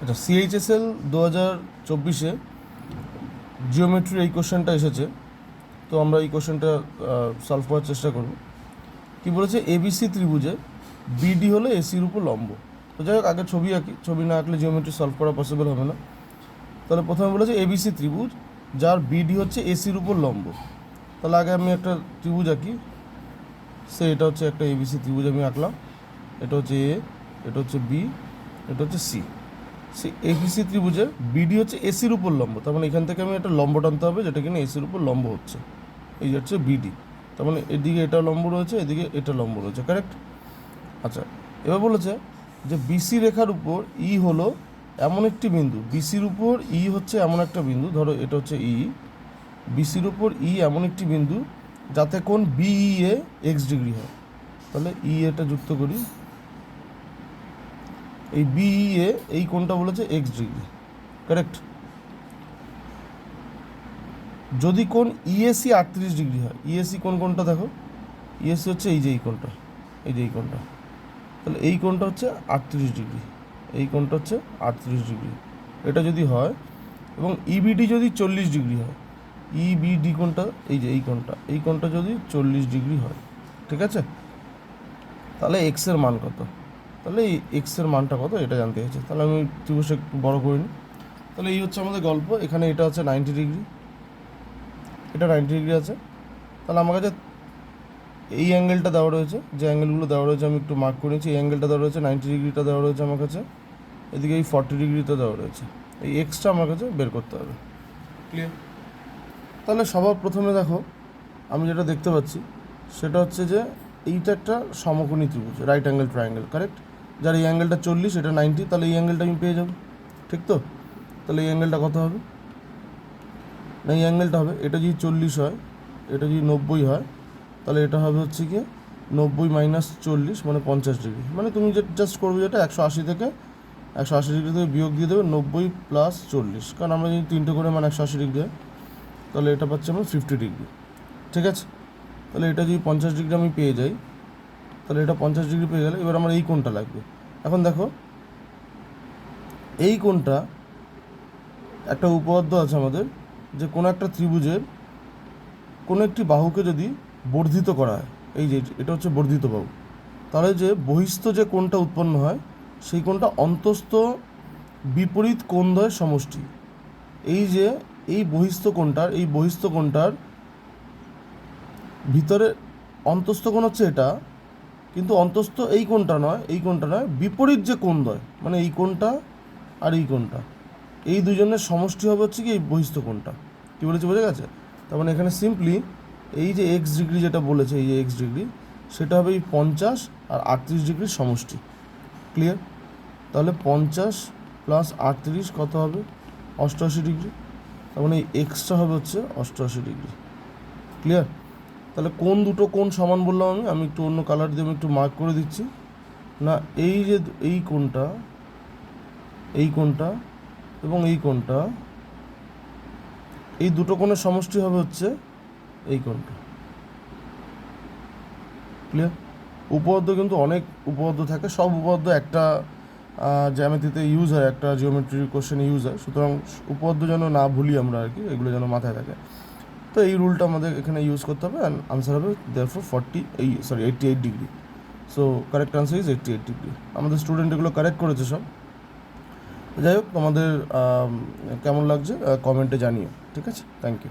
আচ্ছা সিএইচএসএল দু হাজার চব্বিশে জিওমেট্রির এই কোশ্চেনটা এসেছে। তো আমরা এই কোশ্চেনটা সলভ করার চেষ্টা করব। কি বলেছে? এবিসি ত্রিভুজে বিডি হলো এসির উপর লম্ব। তো যাই হোক, আগে ছবি আঁকি, ছবি না আঁকলে জিওমেট্রি সলভ করা পসিবল হবে না। তাহলে প্রথমে বলেছে এবিসি ত্রিভুজ, যার বিডি হচ্ছে এসির উপর লম্ব। তাহলে আগে আমি একটা ত্রিভুজ আঁকি। সে, এটা হচ্ছে একটা এবিসি ত্রিভুজ আমি আঁকলাম। এটা হচ্ছে এ এটা হচ্ছে বি এটা হচ্ছে সি সে এবিসি ত্রিভুজের বিডি হচ্ছে এসির উপর লম্ব। তার মানে এখান থেকে আমি একটা লম্ব টানতে হবে, যেটা কিনা এসির উপর লম্ব হচ্ছে। এই হচ্ছে বিডি তার মানে এদিকে এটা লম্ব রয়েছে, এদিকে এটা লম্ব রয়েছে কারেক্ট আচ্ছা এবার বলেছে যে বিসি রেখার উপর ই হলো এমন একটি বিন্দু। বিসির উপর ই হচ্ছে এমন একটা বিন্দু, ধরো এটা হচ্ছে ই বিসির উপর ই এমন একটি বিন্দু, যাতে কোন বিই এ এক্স ডিগ্রি হয়। তাহলে ই এটা যুক্ত করি। এই বিই এ এই কোণটা বলেছে এক্স ডিগ্রি কারেক্ট যদি কোন ইএসি আটত্রিশ ডিগ্রি হয় ইএসি কোন কোনটা দেখো? ইএসি হচ্ছে এই যে এই কোনটা এই যে এই কোনটা তাহলে এই কোনটা হচ্ছে আটত্রিশ ডিগ্রি, এই কোনটা হচ্ছে আটত্রিশ ডিগ্রি। এটা যদি হয়, এবং ইবিডি যদি চল্লিশ ডিগ্রি হয় ইবিডি কোনটা এই যে এই কোনটা এই কোনটা যদি চল্লিশ ডিগ্রি হয়, ঠিক আছে? তাহলে এক্সের মান কত? তাহলে এই এক্সের মানটা কত? এটা জানতে চাইছে। তাহলে আমি ত্রিভুজটা একটু বড় করে তাহলে এই হচ্ছে আমাদের গল্প। এখানে এটা হচ্ছে নাইনটি ডিগ্রি এটা নাইনটি ডিগ্রি আছে। তাহলে আমার কাছে এই অ্যাঙ্গেলটা দেওয়া রয়েছে। যে অ্যাঙ্গেলগুলো দেওয়া রয়েছে আমি একটু মার্ক করেছি এই অ্যাঙ্গেলটা দেওয়া রয়েছে নাইনটি ডিগ্রিটা দেওয়া রয়েছে আমার কাছে। এদিকে এই ফর্টি ডিগ্রিটা দেওয়া রয়েছে। এই এক্সটা আমার কাছে বের করতে হবে। ক্লিয়ার তাহলে সবার প্রথমে দেখো, আমি যেটা দেখতে পাচ্ছি, সেটা হচ্ছে যে এইটা একটা সমকোণী ত্রিভুজ রাইট অ্যাঙ্গেল ট্রায়াঙ্গেল কারেক্ট যার এই অ্যাঙ্গেলটা চল্লিশ, এটা নাইনটি তাহলে এই অ্যাঙ্গেলটা আমি পেয়ে যাব। ঠিক তো? তাহলে এই অ্যাঙ্গেলটা কত হবে? না, এই অ্যাঙ্গেলটা হবে, এটা যদি চল্লিশ হয়, এটা যদি নব্বই হয়, তাহলে এটা হবে হচ্ছে কি নব্বই মাইনাস চল্লিশ মানে পঞ্চাশ ডিগ্রি মানে তুমি যে জাস্ট করবে যেটা, একশো আশি থেকে, একশো আশি ডিগ্রি থেকে বিয়োগ দিয়ে দেবে নব্বই প্লাস চল্লিশ। কারণ আমরা যদি তিনটে করে মানে একশো আশি ডিগ্রি হয় তাহলে এটা পাচ্ছি আমরা ফিফটি ডিগ্রি ঠিক আছে? তাহলে এটা যদি পঞ্চাশ ডিগ্রি আমি পেয়ে যাই তাহলে এটা পঞ্চাশ ডিগ্রি পেয়ে গেলে এবার আমার এই কোণটা লাগবে। এখন দেখো, এই কোণটা একটা উপপাদ্য আছে আমাদের যে কোনো একটা ত্রিভুজের কোনো একটি বাহুকে যদি বর্ধিত করা হয়, এই যে এটা হচ্ছে বর্ধিত বাহু, তাহলে যে বহিস্থ যে কোণটা উৎপন্ন হয়, সেই কোণটা অন্তস্থ বিপরীত কোণদ্বয়ের সমষ্টি। এই যে এই বহিস্থ কোণটার, এই বহিস্থ কোণটার ভিতরে অন্তস্থ কোণ হচ্ছে এটা কিন্তু অন্তস্থ এই কোণটা নয়, এই কোণটা নয়, বিপরীত যে কোণদ্বয় মানে এই কোণটা আর এই কোণটা, এই দুজনের সমষ্টি হবে হচ্ছে কি এই বহিস্থ কোণটা। কী বলেছে বোঝা গেছে? তার মানে এখানে সিম্পলি এই যে এক্স ডিগ্রি যেটা বলেছে, এই যে এক্স ডিগ্রি, সেটা হবে এই পঞ্চাশ আর আটত্রিশ ডিগ্রির সমষ্টি। ক্লিয়ার তাহলে পঞ্চাশ প্লাস আটত্রিশ কত হবে? অষ্টআশি ডিগ্রি। তার মানে এই এক্সটা হবে হচ্ছে অষ্টআশি ডিগ্রি। ক্লিয়ার তাহলে কোন দুটো কোন সমান বললাম আমি? আমি একটু অন্য কালার দিয়ে আমি একটু মার্ক করে দিচ্ছি। না, এই যে এই কোনটা এই কোনটা এবং এই কোনটা এই দুটো কোণের সমষ্টি হবে হচ্ছে এই কোণটা। ক্লিয়ার উপপাদ্য কিন্তু অনেক উপপাদ্য থাকে, সব উপপাদ্য একটা জ্যামিতিতে ইউজ হয়, একটা জিওমেট্রি কোশ্চেনে ইউজ হয়। সুতরাং উপপাদ্য যেন না ভুলি আমরা আর কি, এগুলো যেন মাথায় থাকে। তো এই রুলটা আমাদের এখানে ইউজ করতে হবে অ্যান্ড আনসার হবে দেয়ার ফোর ফর্টি এই sorry eighty eight degree so correct answer is eighty eight degree আমাদের স্টুডেন্ট এগুলো কারেক্ট করেছে সব। যাই হোক, তোমাদের কেমন লাগছে কমেন্টে জানিও। ঠিক আছে? Thank you